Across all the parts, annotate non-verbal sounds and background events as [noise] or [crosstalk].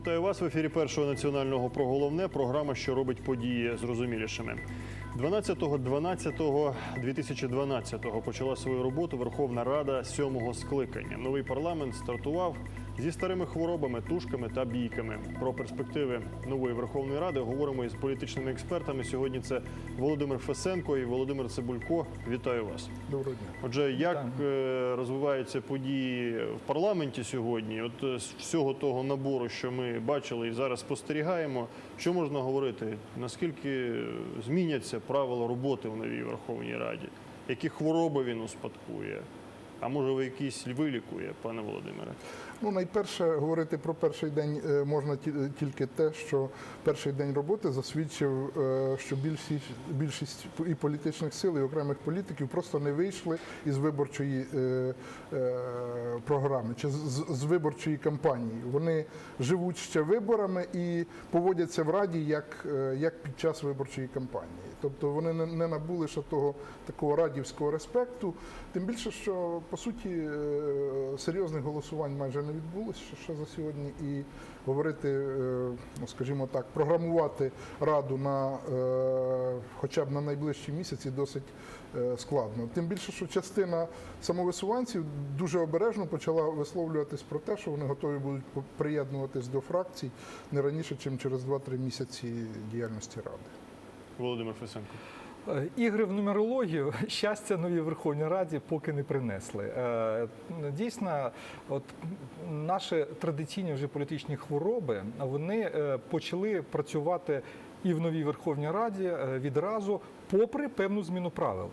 Вітаю вас в ефірі першого національного про головне. Програма, що робить події зрозумілішими. 12.12.2012 почала свою роботу Верховна Рада сьомого скликання. Новий парламент стартував зі старими хворобами, тушками та бійками. Про перспективи нової Верховної Ради говоримо із політичними експертами. Сьогодні це Володимир Фесенко і Володимир Цибулько. Вітаю вас. Доброго дня. Отже, як е, розвиваються події в парламенті сьогодні? От е, з всього того набору, що ми бачили і зараз спостерігаємо, що можна говорити? Наскільки зміняться правила роботи в новій Верховній Раді? Які хвороби він успадкує? А може, ви якісь вилікує, пане Володимире? Ну, найперше, говорити про перший день е, можна ті- тільки те, що перший день роботи засвідчив, е, що більшість, більшість і політичних сил, і окремих політиків просто не вийшли із виборчої е, програми чи з, виборчої кампанії. Вони живуть ще виборами і поводяться в раді як, як під час виборчої кампанії. Тобто вони не набули ще того такого радівського респекту. Тим більше, що по суті е, серйозних голосувань майже не відбулося ще за сьогодні, і говорити, е, ну скажімо так, програмувати раду на е, хоча б на найближчі місяці досить складно. Тим більше, що частина самовисуванців дуже обережно почала висловлюватись про те, що вони готові будуть приєднуватись до фракцій не раніше, ніж через 2-3 місяці діяльності ради. Володимир Фесенко. Е, Ігри в нумерологію [laughs] щастя новій Верховній Раді поки не принесли. Е, Дійсно, от наші традиційні вже політичні хвороби вони е, почали працювати і в новій Верховній Раді відразу, попри певну зміну правил.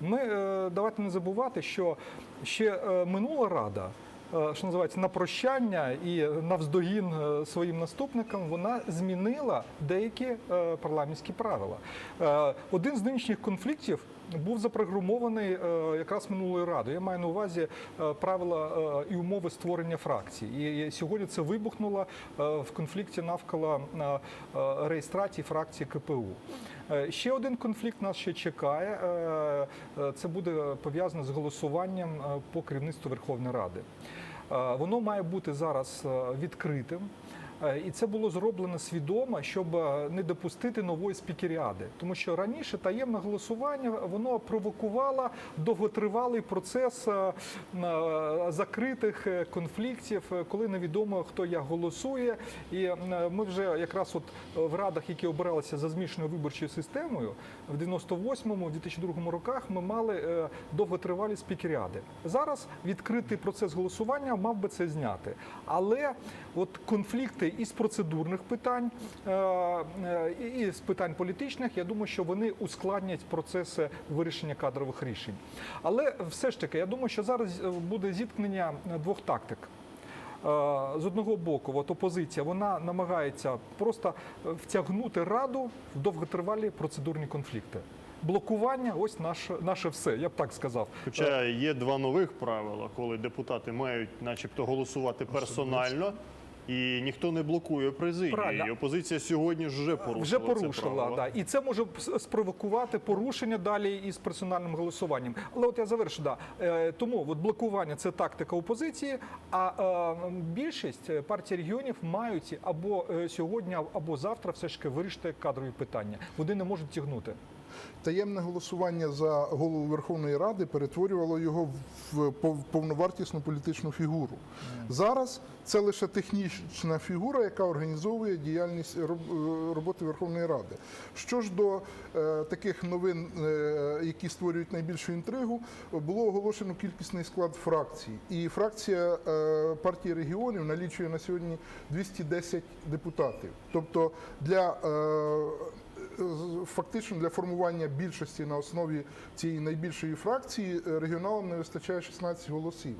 Ми давайте не забувати, що ще минула рада. Е, Що називається на прощання і навздогін е, своїм наступникам вона змінила деякі е, парламентські правила. Один з нинішніх конфліктів був запрограмований е, якраз минулою радою. Я маю на увазі е, правила е, і умови створення фракцій. І сьогодні це вибухнуло в конфлікті навколо реєстрації фракції КПУ. Ще один конфлікт нас ще чекає. Це буде пов'язано з голосуванням по керівництву Верховної Ради. Воно має бути зараз відкритим. Е, І це було зроблено свідомо, щоб е, не допустити нової спікеріади. Тому що раніше таємне голосування воно провокувало довготривалий процес е, закритих конфліктів, коли невідомо хто як голосує. І ми вже якраз от в радах, які обиралися за змішаною виборчою системою, в 98-му, 2002 роках ми мали довготривалі спікеріади. Зараз відкритий процес голосування мав би це зняти. Але от конфлікти із процедурних питань е, е, і і з питань політичних, я думаю, що вони ускладнять процеси вирішення кадрових рішень. Але все ж таки, я думаю, що зараз е, буде зіткнення двох тактик. З одного боку, от опозиція вона намагається просто втягнути раду в довготривалі процедурні конфлікти. Блокування ось наше, наше все, я б так сказав. Хоча є два нових правила, коли депутати мають, начебто, голосувати персонально. І ніхто не блокує президію. Правильно. І опозиція сьогодні ж вже порушила. Вже порушила, правило. да. і це може спровокувати порушення далі із персональним голосуванням. Але от я завершу, да. Е, тому от блокування це тактика опозиції. А е, більшість е, партій регіонів мають або сьогодні, або завтра все ж таки вирішити кадрові питання. Вони не можуть тягнути. Таємне голосування за голову Верховної Ради перетворювало його в повновартісну політичну фігуру. Зараз це лише технічна фігура, яка організовує діяльність е, роботи Верховної Ради. Що ж до е, таких новин, е, які створюють найбільшу інтригу, було оголошено кількісний склад фракцій. І фракція партії регіонів налічує на сьогодні 210 депутатів. Тобто для фактично для формування більшості на основі цієї найбільшої фракції е, регіоналам не вистачає 16 голосів.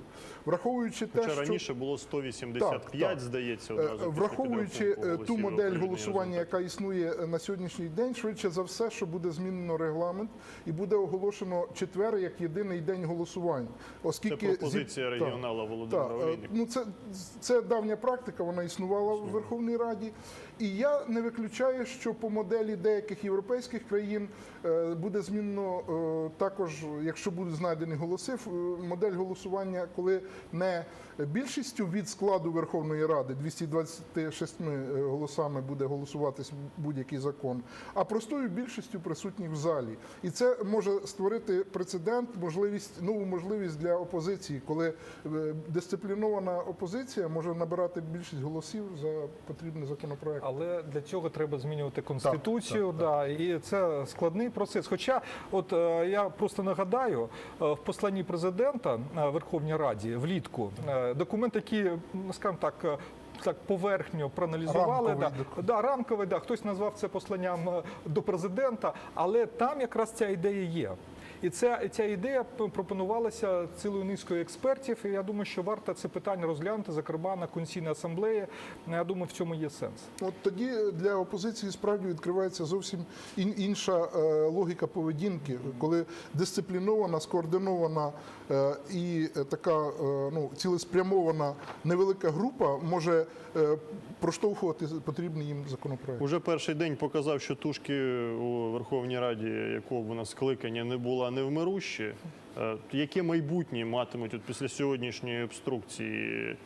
Враховуючи те, Хоча що раніше було 185, Так, так. здається, Е, одразу. Враховуючи е, ту модель голосування, яка існує е, на сьогоднішній день, швидше за все, що буде змінено регламент і буде оголошено четвер як єдиний день голосувань. Оскільки Це пропозиція регіонала Володимира е, Олійника. ну це, це давня практика, вона існувала в Верховній Раді. І я не виключаю, що по моделі деяких європейських країн е, буде змінено е, також, якщо будуть знайдені голоси, е, модель голосування, коли не більшістю від складу Верховної Ради 226 е, голосами буде голосуватись будь-який закон, а простою більшістю присутніх в залі. І це може створити прецедент, можливість нову можливість для опозиції, коли дисциплінована опозиція може набирати більшість голосів за потрібний законопроект. Але для цього треба змінювати конституцію, да, і це складний процес. Хоча, от е, я просто нагадаю, е, в посланні президента е, Верховній Раді влітку документ, який, скажімо так. Так поверхньо проаналізували, Рамковий да, да, рамковий, да, хтось назвав це посланням до президента, але там якраз ця ідея є. І ця, ця ідея пропонувалася цілою низкою експертів. І я думаю, що варто це питання розглянути, зокрема на Конституційній асамблеї. Я думаю, в цьому є сенс. От тоді для опозиції справді відкривається зовсім ін- інша е, логіка поведінки, коли дисциплінована, скоординована е, і така е, ну, цілеспрямована невелика група може е, проштовхувати потрібний їм законопроект. Уже перший день показав, що тушки у Верховній Раді, якого б вона скликання не була невмирущі. Е, Яке майбутнє матимуть от після сьогоднішньої обструкції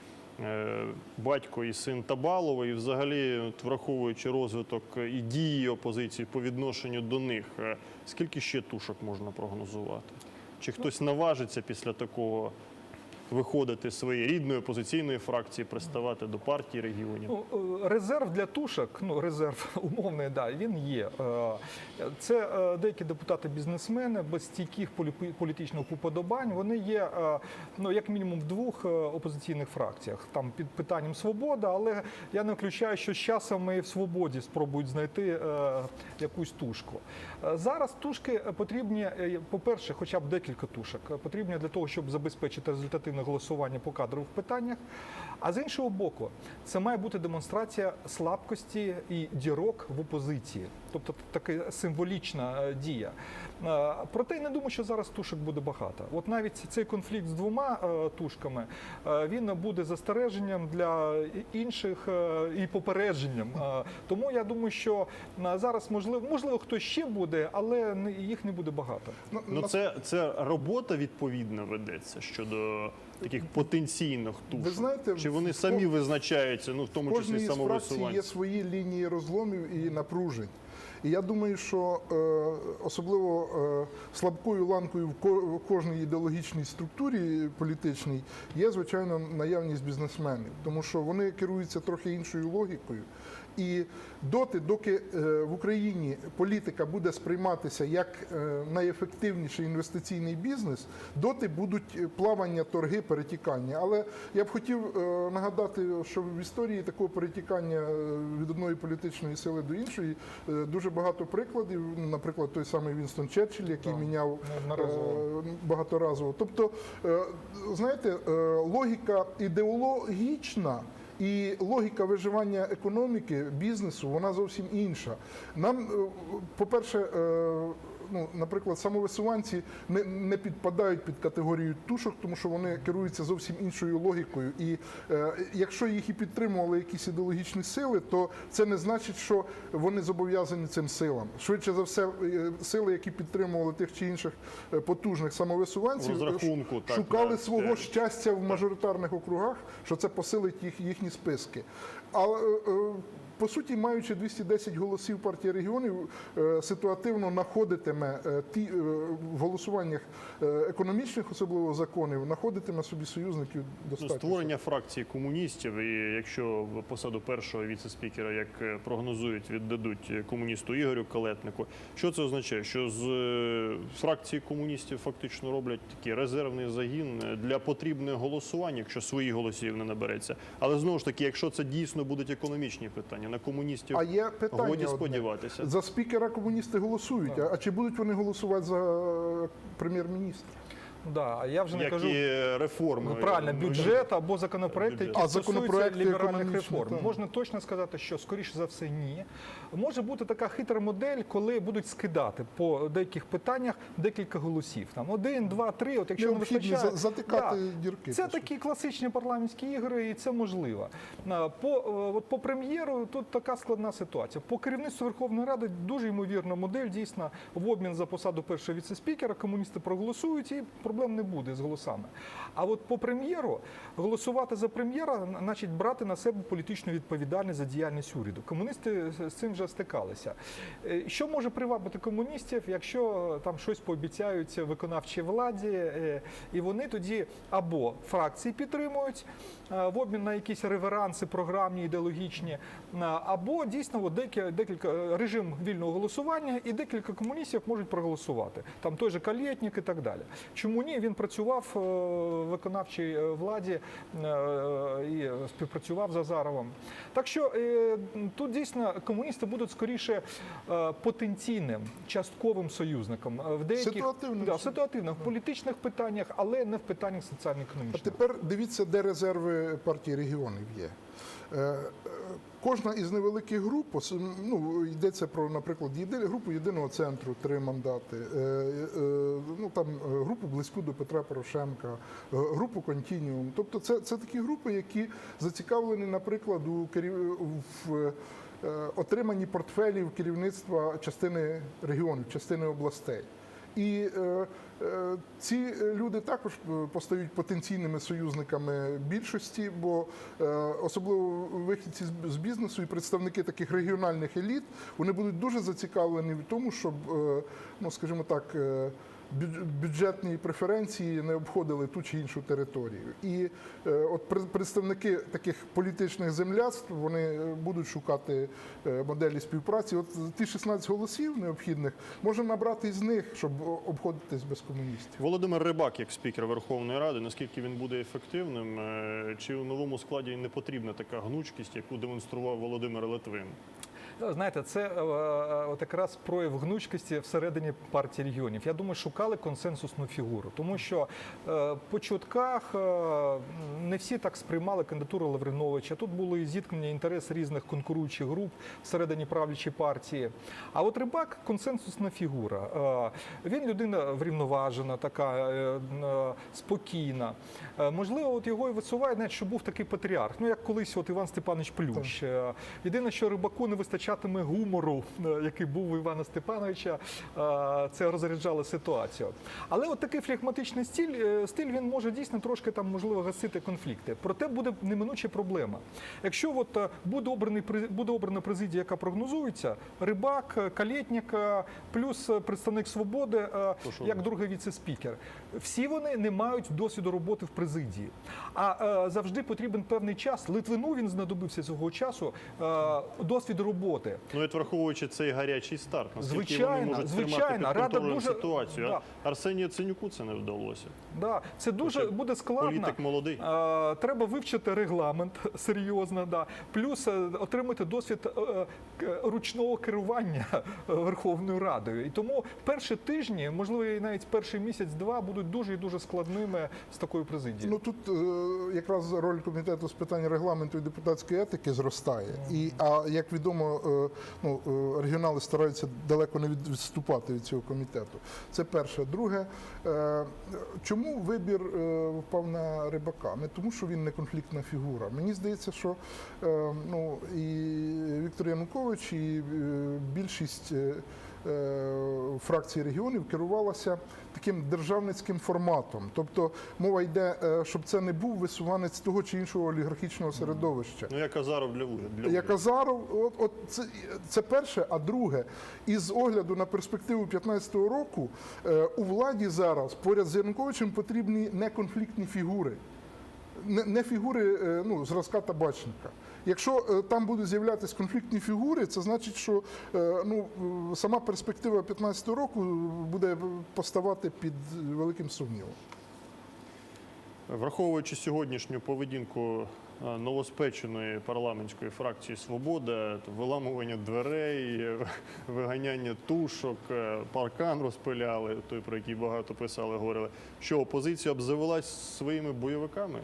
е, батько і син Табалова, і взагалі, от враховуючи розвиток і дії опозиції по відношенню до них, е, скільки ще тушок можна прогнозувати? Чи хтось наважиться після такого виходити з своєї рідної опозиційної фракції, приставати до партії регіонів? Ну, е, резерв для тушок, ну резерв [laughs] умовний, да, він є. Е, Це е, деякі депутати-бізнесмени без стійких полі- політичних уподобань. Вони є ну як мінімум в двох опозиційних фракціях. Там під питанням свобода, але я не виключаю, що з часом і в свободі спробують знайти якусь тушку. Зараз тушки потрібні, е, по-перше, хоча б декілька тушок потрібні для того, щоб забезпечити результативне голосування по кадрових питаннях. А з іншого боку, це має бути демонстрація слабкості і дірок в опозиції, тобто така символічна е, дія. Е, Проте я не думаю, що зараз тушок буде багато. От навіть цей конфлікт з двома е, тушками він буде застереженням для інших і попередженням. Тому я думаю, що зараз можливо, можливо, хтось ще буде, але не- їх не буде багато. Ну, це, це робота відповідна ведеться щодо таких потенційних тушок. Ви знаєте, Чи вони самі визначаються, ну в тому числі самовисування? є свої лінії розломів і напружень. І я думаю, що е, особливо е, слабкою ланкою в ко- в кожній ідеологічній структурі політичній є, звичайно, наявність бізнесменів, тому що вони керуються трохи іншою логікою. І доти, доки е, в Україні політика буде сприйматися як е, найефективніший інвестиційний бізнес, доти будуть е, плавання, торги, перетікання. Але я б хотів нагадати, що в історії такого перетікання від одної політичної сили до іншої дуже багато прикладів. Ну, Наприклад, той самий Вінстон Черчилль, який Так, міняв неодноразово. е, багаторазово. Тобто, знаєте, логіка ідеологічна. І логіка виживання економіки, бізнесу, вона зовсім інша. Нам, е, по-перше, е, ну, наприклад, самовисуванці не, не підпадають під категорію тушок, тому що вони керуються зовсім іншою логікою. І е, якщо їх і підтримували якісь ідеологічні сили, то це не значить, що вони зобов'язані цим силам. Швидше за все, е, сили, які підтримували тих чи інших е, потужних самовисуванців, так, шукали на свого те. щастя в мажоритарних округах, що це посилить їх їхні списки. Але е, е, по суті, маючи 210 голосів партії регіонів, е, ситуативно знаходитиме е, ті е, в голосуваннях економічних, особливо законів, знаходитиме собі союзників Ну, достатньо. створення фракції комуністів, і якщо в посаду першого віце-спікера, як прогнозують, віддадуть комуністу Ігорю Калетнику, що це означає? Що з фракції комуністів фактично роблять такий резервний загін для потрібного голосування, якщо своїх голосів не набереться. Але знову ж таки, якщо це дійсно будуть економічні питання, на комуністів А є питання годі одне. сподіватися. За спікера комуністи голосують. А, а чи будуть вони голосувати за е, прем'єр-міністра? Да, а я вже не кажу. і реформи. Ну, правильно, Ну, бюджет або законопроекти, які А стосуються ліберальних реформ. так. Можна точно сказати, що скоріше за все ні. Може бути така хитра модель, коли будуть скидати по деяких питаннях декілька голосів. Там один, два, три. От якщо не вистачає, затикати Да. дірки. Це такі класичні парламентські ігри, і це можливо. По, е, от по прем'єру тут така складна ситуація. По керівництву Верховної Ради дуже ймовірна модель. Дійсно, в обмін за посаду першого віце-спікера комуністи проголосують, і проблем не буде з голосами. А от по прем'єру голосувати за прем'єра, значить брати на себе політичну відповідальність за діяльність уряду. Комуністи з цим вже стикалися. Е, Що може привабити комуністів, якщо там щось пообіцяють виконавчій владі, е, і вони тоді або фракції підтримують в обмін на якісь реверанси, програмні, ідеологічні, е, або дійсно декілька, декілька е, режим вільного голосування, і декілька комуністів можуть проголосувати. Там той же Калєтнік і так далі. Чому ні? Він працював е, в виконавчій е, владі е, і співпрацював з Азаровим. Так що е, тут дійсно комуністи будуть скоріше е, потенційним частковим союзником е, в деяких Ситуативним. да, ситуативно в політичних питаннях, але не в питаннях соціально-економічних. тепер дивіться, де резерви партії регіонів є. Е, Кожна із невеликих груп, ну йдеться про, наприклад, групу єдиного центру, три мандати, е, е, ну там групу близьку до Петра Порошенка, групу Контініум. Тобто, це, це такі групи, які зацікавлені, наприклад, у в отриманні портфелів керівництва частини регіонів, частини областей. І ці люди також е, постають потенційними союзниками більшості, бо е, особливо вихідці з- бізнесу і представники таких регіональних еліт вони будуть дуже зацікавлені в тому, щоб, е, ну скажімо так. Бюджетні преференції не обходили ту чи іншу територію, і е, от представники таких політичних земляцтв вони е, будуть шукати е, моделі співпраці. От ті 16 голосів необхідних можна набрати із них, щоб обходитись без комуністів. Володимир Рибак, як спікер Верховної Ради, наскільки він буде ефективним? Чи у новому складі не потрібна така гнучкість, яку демонстрував Володимир Литвин? Ну, Знаєте, це е, е, от якраз прояв гнучкості всередині партії регіонів. Я думаю, шукали консенсусну фігуру, тому що е, по чутках е, не всі так сприймали кандидатуру Лавриновича. Тут були зіткнення інтерес різних конкуруючих груп всередині правлячої партії. А от Рибак консенсусна фігура. Е, Він людина врівноважена, така е, е, спокійна. Е, Можливо, от його і висувають, навіть, що був такий патріарх. Ну як колись, от Іван Степанович Плющ. Е, Єдине, що рибаку не вистачатиме гумору, е, який був у Івана Степановича, е, це розряджало ситуацію. Але от такий флегматичний стиль, е, стиль він може дійсно трошки там можливо гасити конфлікти. Проте буде неминуча проблема. Якщо от буде обраний буде обрана президія, яка прогнозується, рибак, Калєтнік, плюс представник свободи, То як другий віце-спікер. Всі вони не мають досвіду роботи в президії. А завжди потрібен певний час. Литвину він знадобився цього часу досвід роботи. Ну, от враховуючи цей гарячий старт, наскільки Звичайно, вони можуть звичайно. тримати Рада дуже- ситуацію. да. Арсенію Ценюку це не вдалося. Да, це дуже Хоча буде складно. Політик молодий. Е, Треба вивчити регламент [laughs] серйозно, да. плюс е, отримати досвід е, ручного керування е, Верховною Радою. І тому перші тижні, можливо, і навіть перший місяць-два будуть дуже і дуже складними з такою президією. Ну тут якраз роль комітету з питань регламенту і депутатської етики зростає. І а як відомо, ну е, регіонали стараються далеко не від- відступати від цього комітету. Це перше. Друге, е, чому вибір е, впав на рибака? Не тому, що він не конфліктна фігура. Мені здається, що е, ну і Віктор Янукович, і е, більшість. Е, Фракції регіонів керувалася таким державницьким форматом. Тобто мова йде, е, щоб це не був висуванець того чи іншого олігархічного середовища. Ну, як Азаров для уряду. Для Як. Азаров, от, от це, це перше, а друге, із огляду на перспективу 15-го року е, у владі зараз поряд з Януковичем потрібні неконфліктні фігури. Не, фігури ну, зразка табачника. Якщо е, там будуть з'являтися конфліктні фігури, це значить, що е, ну, е, сама перспектива 15-го року буде поставати під великим сумнівом. Враховуючи сьогоднішню поведінку новоспеченої парламентської фракції Свобода, виламування дверей, виганяння тушок, паркан розпиляли, той про який багато писали, говорили, що опозиція обзавелась своїми бойовиками,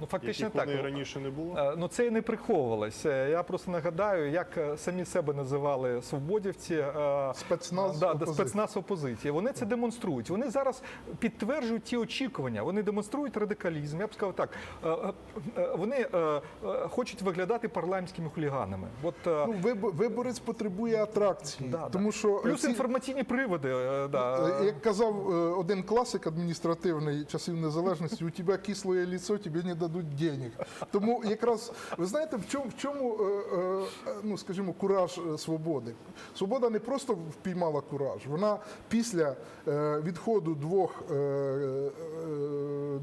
Ну фактично яких так. вони раніше не було. Е, Ну це і не приховувалося. Я просто нагадаю, як е, самі себе називали свободівці. е, Спецназ да, опозиції. спецназ опозиції. Вони це демонструють. Вони зараз підтверджують ті очікування. Вони демонструють радикалізм. Я б сказав так. е, е, е, Вони е, е, хочуть виглядати парламентськими хуліганами. От е, Ну, виборець потребує атракції, Да, да. тому що плюс ці- інформаційні приводи. е, Да. Е, Як казав е, один класик адміністративний часів незалежності, у тебе кислое лицо, тобі не дадуть денег. Тому якраз ви знаєте, в чому, в чому е, е, ну скажімо, кураж е, свободи? Свобода не просто впіймала кураж, вона після відходу двох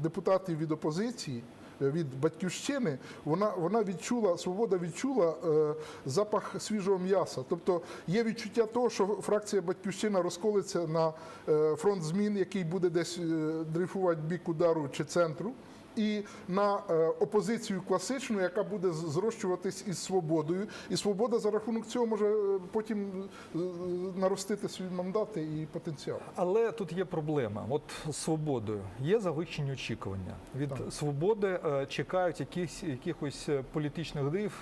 депутатів від опозиції. Від батьківщини вона вона відчула свобода відчула е, запах свіжого м'яса. Тобто є відчуття того, що фракція батьківщина розколиться на е, фронт змін, який буде десь е, дрейфувати бік удару чи центру. І на е, опозицію класичну, яка буде зрощуватись із свободою, і свобода за рахунок цього може е, потім е, наростити свої мандати і потенціал. Але тут є проблема. От з свободою є завищені очікування. Від свободи е, чекають якихось якихось політичних див.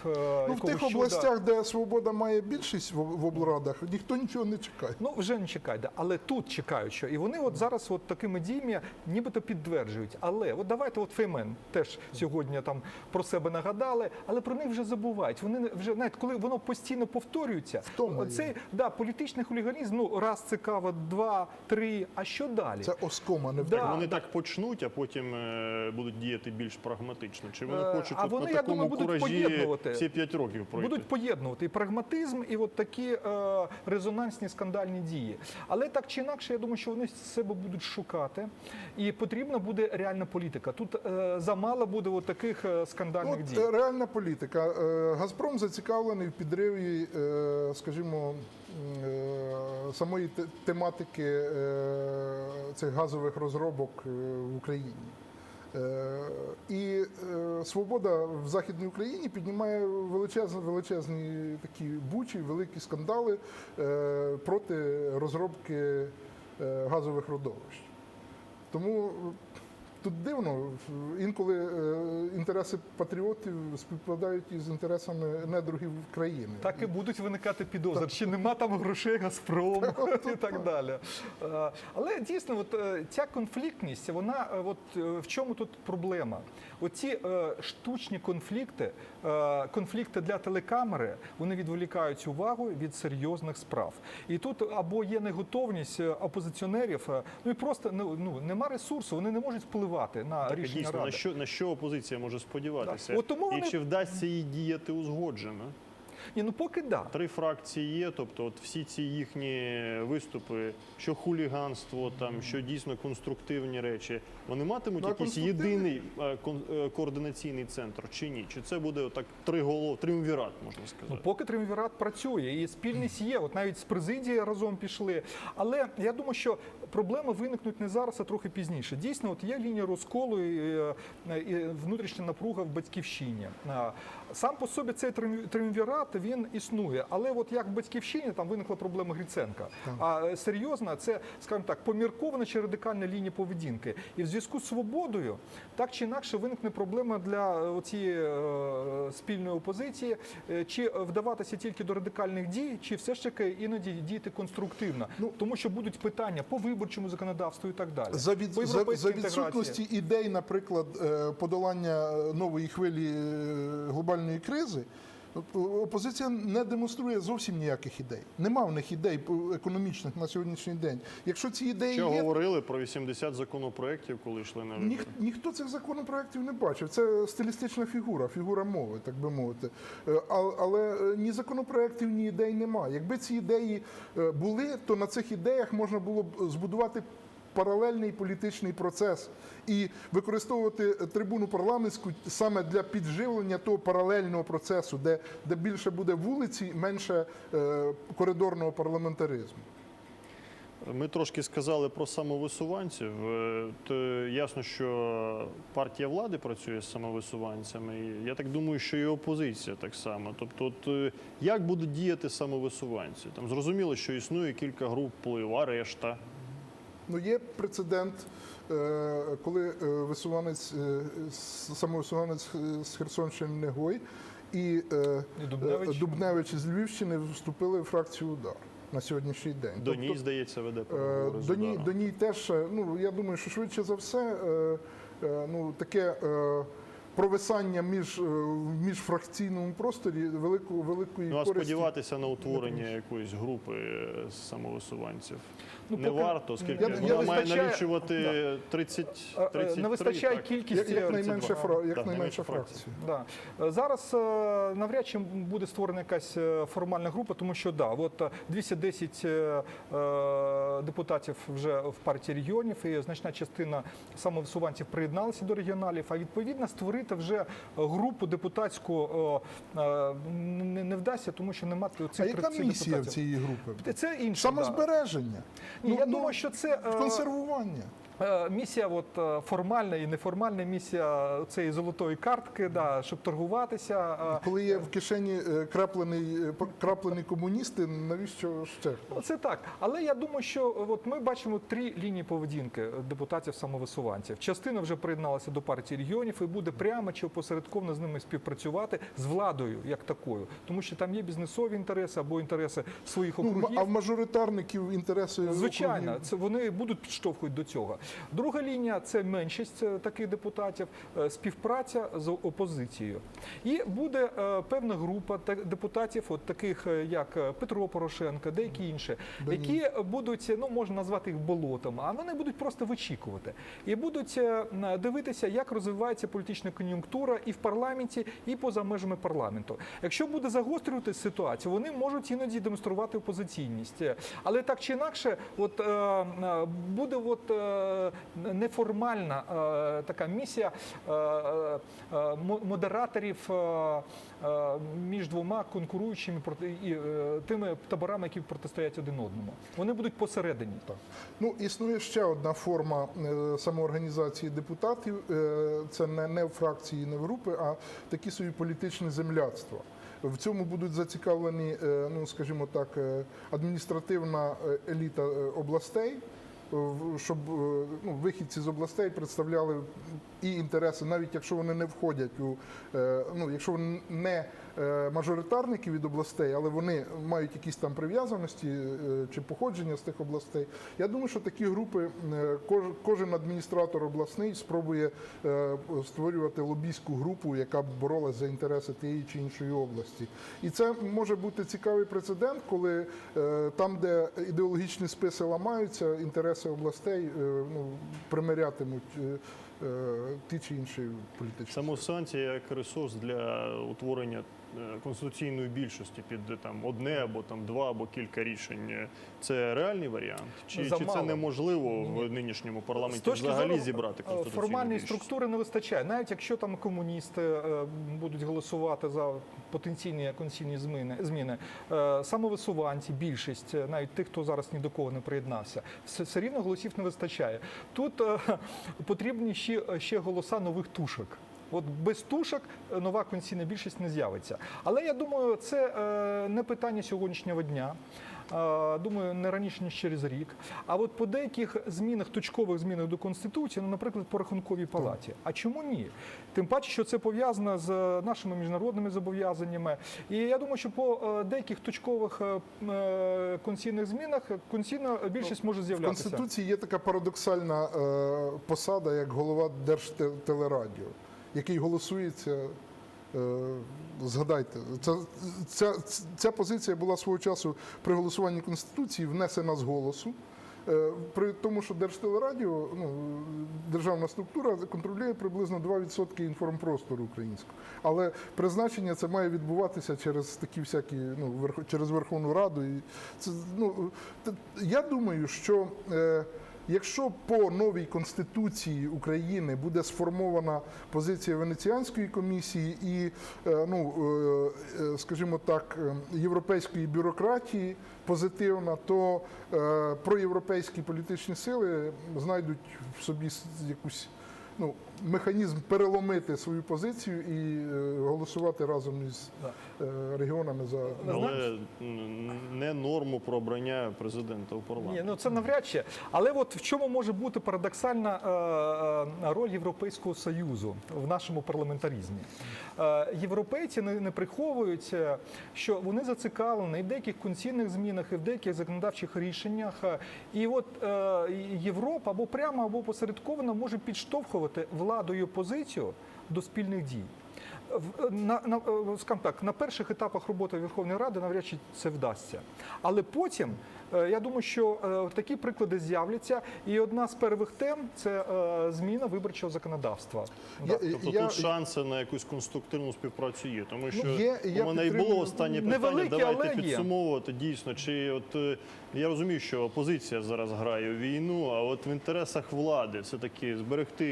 Ну в тих чуда. областях, де свобода має більшість в, облрадах, ніхто нічого не чекає. Ну вже не чекайте, але тут чекають, що і вони от зараз от такими діями нібито підтверджують. Але от давайте, от Феймен теж сьогодні там про себе нагадали, але про них вже забувають. Вони не- вже навіть коли воно постійно повторюється, цей да політичний хуліганізм. Ну раз цікаво, два, три. А що далі? Це оскома, не Да. Вони так почнуть, а потім е, будуть діяти більш прагматично. Чи вони Е, хочуть а от вони, на я думаю, будуть куражі поєднувати. всі п'ять років пройти? Будуть поєднувати і прагматизм, і от такі е, резонансні скандальні дії. Але так чи інакше, я думаю, що вони себе будуть шукати, і потрібна буде реальна політика. Тут е, замало буде от таких е, скандальних От, дій. е, реальна політика. Е, Газпром зацікавлений в підриві, е, скажімо, е, самої тематики е, цих газових розробок е, в Україні. Е, І е, свобода в Західній Україні піднімає величезні, величезні такі бучі, великі скандали е, проти розробки е, газових родовищ. Тому е, тут дивно, інколи е, інтереси патріотів співпадають із інтересами недругів країни. Так і будуть виникати підозри, чи нема там грошей Газпрому [laughs] і так далі. Е, Але дійсно, от е, ця конфліктність, вона от в чому тут проблема? Оці штучні конфлікти, конфлікти для телекамери, вони відволікають увагу від серйозних справ. І тут або є неготовність е, опозиціонерів, е, ну і просто ну, ну нема ресурсу, вони не можуть впливати на Так, рішення дійсно, ради. на що, на що опозиція може сподіватися? От тому вони- І чи вдасться їй діяти узгоджено? Ні, ну поки да. Три фракції є, тобто от всі ці їхні виступи, що хуліганство, там, що дійсно конструктивні речі, вони матимуть Ну, якийсь єдиний е, кон- е, координаційний центр чи ні? Чи це буде отак три голов, триумвірат, можна Ну, сказати? поки триумвірат працює, і спільність є. От навіть з президії разом пішли. Але я думаю, що проблеми виникнуть не зараз, а трохи пізніше. Дійсно, от є лінія розколу і, е, і внутрішня напруга в батьківщині. Сам по собі цей триумві- триумвірат він існує. Але от як в батьківщині там виникла проблема Гриценка. А е, серйозна це, скажімо так, поміркована чи радикальна лінія поведінки. І в зв'язку з свободою так чи інакше виникне проблема для цієї е, спільної опозиції, е, чи вдаватися тільки до радикальних дій, чи все ж таки іноді діяти конструктивно, Ну, тому що будуть питання по виборчому законодавству і так далі. За, від, По за, за відсутності ідей, наприклад, е, подолання е, нової хвилі е, глобальної кризи, опозиція не демонструє зовсім ніяких ідей. Нема в них ідей економічних на сьогоднішній день. Якщо ці ідеї Що є, говорили про 80 законопроєктів, коли йшли на вибори? Ніх, ніхто цих законопроєктів не бачив. Це стилістична фігура, фігура мови, так би мовити. Е, Але е, ні законопроєктів, ні ідей немає. Якби ці ідеї е, були, то на цих ідеях можна було б збудувати. Паралельний політичний процес і використовувати трибуну парламентську саме для підживлення того паралельного процесу, де, де більше буде вулиці, менше е, коридорного парламентаризму. Ми трошки сказали про самовисуванців. Е, То ясно, що партія влади працює з самовисуванцями. Я так думаю, що і опозиція так само. Тобто, от, е, як будуть діяти самовисуванці? Там зрозуміло, що існує кілька груп впливу, а решта. Ну, є прецедент, е, коли е, висуванець, е, самовисуванець з Херсонщини Негой і І Дубневич. Дубневич з Львівщини вступили в фракцію удар на сьогоднішній день. До Тобто, ній, здається, веде переговори До ній, до ній теж, ну я думаю, що швидше за все, ну таке провисання між е, в міжфракційному просторі великої великої Ну а користі. сподіватися на утворення якоїсь групи е, самовисуванців Ну, не поки- варто, оскільки Я- вона я має вистачає- налічувати да. 30, Е, е, 33, Не вистачає так? кількість як, як найменше, 32. фра, як Так, найменша найменша фракція. Да. Зараз навряд чи буде створена якась формальна група, тому що да, от е, 210 е, е, депутатів вже в партії регіонів, і значна частина самовисуванців приєдналися до регіоналів. А відповідно створити вже групу депутатську е, е, не, не вдасться, тому що немає цих А яка 30 місія в цієї групи? Це інше. Самозбереження. Ні, Ну, я ну, думаю, що це е, консервування. Е, Місія, от е, формальна і неформальна місія цієї золотої картки, да, щоб торгуватися. Коли є в кишені е, краплений, краплені комуністи, навіщо ще? Ну, Це так, але я думаю, що от ми бачимо три лінії поведінки депутатів самовисуванців. Частина вже приєдналася до партії регіонів і буде прямо чи опосередковано з ними співпрацювати з владою як такою, тому що там є бізнесові інтереси або інтереси своїх Ну, а в мажоритарників інтереси Звичайно, округів? це вони будуть підштовхувати до цього. Друга лінія це меншість е, таких депутатів, е, співпраця з опозицією. І буде е, певна група депутатів, от таких як Петро Порошенко, деякі інші, які будуть, ну можна назвати їх болотом, а вони будуть просто вичікувати і будуть дивитися, як розвивається політична кон'юнктура і в парламенті, і поза межами парламенту. Якщо буде загострюватися ситуацію, вони можуть іноді демонструвати опозиційність. Але так чи інакше, от буде от неформальна е, така місія е, е, е, мо- модераторів е, е, між двома конкуруючими е, тими таборами, які протистоять один одному. Вони будуть посередині. Так. Ну, існує ще одна форма е, самоорганізації депутатів. Е, Це не, не в фракції, не в групи, а такі собі політичні земляцтва. В цьому будуть зацікавлені, е, ну скажімо так, е, адміністративна е, еліта е, областей, щоб е, ну, вихідці з областей представляли і інтереси, навіть якщо вони не входять у е, ну, якщо вони не е, мажоритарники від областей, але вони мають якісь там прив'язаності е, чи походження з тих областей. Я думаю, що такі групи е, кож- кожен адміністратор обласний спробує створювати лобійську групу, яка б боролась за інтереси тієї чи іншої області. І це може бути цікавий прецедент, коли там, де ідеологічні списи ламаються, інтереси областей ну, примирятимуть ті чи інші політичні. Самосанція як ресурс для утворення конституційної більшості під е, там одне або там два або кілька рішень. Е, Це реальний варіант? Чи, чи це неможливо в нинішньому З парламенті точки взагалі зору, зібрати е, конституційну формальної більшість? структури не вистачає. Навіть якщо там комуністи е, будуть голосувати за потенційні конституційні зміни, зміни е, самовисуванці, більшість, е, навіть тих, хто зараз ні до кого не приєднався, все, все рівно голосів не вистачає. Тут е, [laughs] потрібні ще, ще голоса нових тушок. От без тушок е, нова конституційна більшість не з'явиться. Але я думаю, це е, не питання сьогоднішнього дня. Е, Думаю, не раніше ніж через рік. А от по деяких змінах, точкових змінах до конституції, ну, наприклад, по рахунковій палаті. А чому ні? Тим паче, що це пов'язано з нашими міжнародними зобов'язаннями. І я думаю, що по деяких точкових конституційних змінах конституційна більшість може В з'являтися. Конституції є така парадоксальна посада, як голова Держтелерадіо, який голосується. е, Згадайте, це, ця, ця позиція була свого часу при голосуванні Конституції внесена з голосу. Е, При тому, що Держтелерадіо, ну, державна структура, контролює приблизно 2% інформпростору українського. Але призначення це має відбуватися через такі всякі, ну, верх- через Верховну Раду. І це, ну, я думаю, що е, Якщо по новій конституції України буде сформована позиція Венеціанської комісії і, е, ну е, е, скажімо так, європейської бюрократії позитивна, то проєвропейські політичні сили знайдуть в собі якусь ну, механізм переломити свою позицію і е, голосувати разом із е, регіонами за Але не норму про обрання президента у парламент. Ні, ну це навряд чи. Але от в чому може бути парадоксальна е, роль Європейського союзу в нашому парламентаризмі? Е, європейці не, не приховують, е, що вони зацікавлені і в деяких конституційних змінах, і в деяких законодавчих рішеннях. І от Європа або прямо, або посередковано може підштовхувати владу і позицію до спільних дій. На, на, скажімо так, на перших етапах роботи Верховної Ради навряд чи це вдасться. Але потім е, я думаю, що е, такі приклади з'являться. І одна з первих тем це е, зміна виборчого законодавства. Я- Да. Тобто я- тут шанси на якусь конструктивну співпрацю є, тому що є, я у мене і було останнє питання. Невеликі, Давайте але є. підсумовувати дійсно. Чи от я розумію, що опозиція зараз грає в війну, а от в інтересах влади все таки зберегти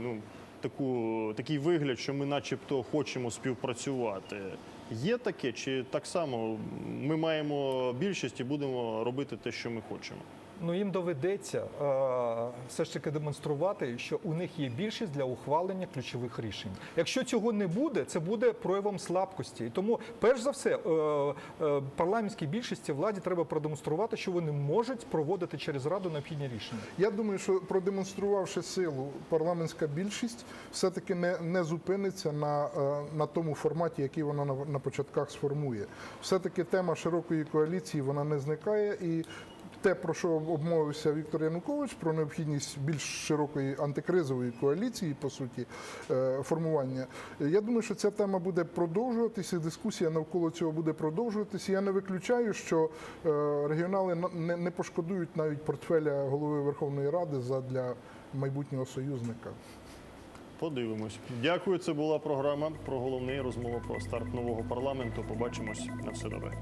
ну таку такий вигляд, що ми, начебто, хочемо співпрацювати. Є таке, чи так само ми маємо більшість і будемо робити те, що ми хочемо? Ну їм доведеться е, все ж таки демонструвати, що у них є більшість для ухвалення ключових рішень. Якщо цього не буде, це буде проявом слабкості. І тому, перш за все, е, е, парламентській більшості владі треба продемонструвати, що вони можуть проводити через раду необхідні рішення. Я думаю, що продемонструвавши силу, парламентська більшість все-таки не, не зупиниться на, на тому форматі, який вона на, на початках сформує. Все-таки тема широкої коаліції вона не зникає і. Те, про що обмовився Віктор Янукович, про необхідність більш широкої антикризової коаліції, по суті, е, формування. Я думаю, що ця тема буде продовжуватися, дискусія навколо цього буде продовжуватися. Я не виключаю, що е, регіонали на- не, не пошкодують навіть портфеля голови Верховної Ради задля майбутнього союзника. Подивимось. Дякую. Це була програма про головний розмова про старт нового парламенту. Побачимось на все добре.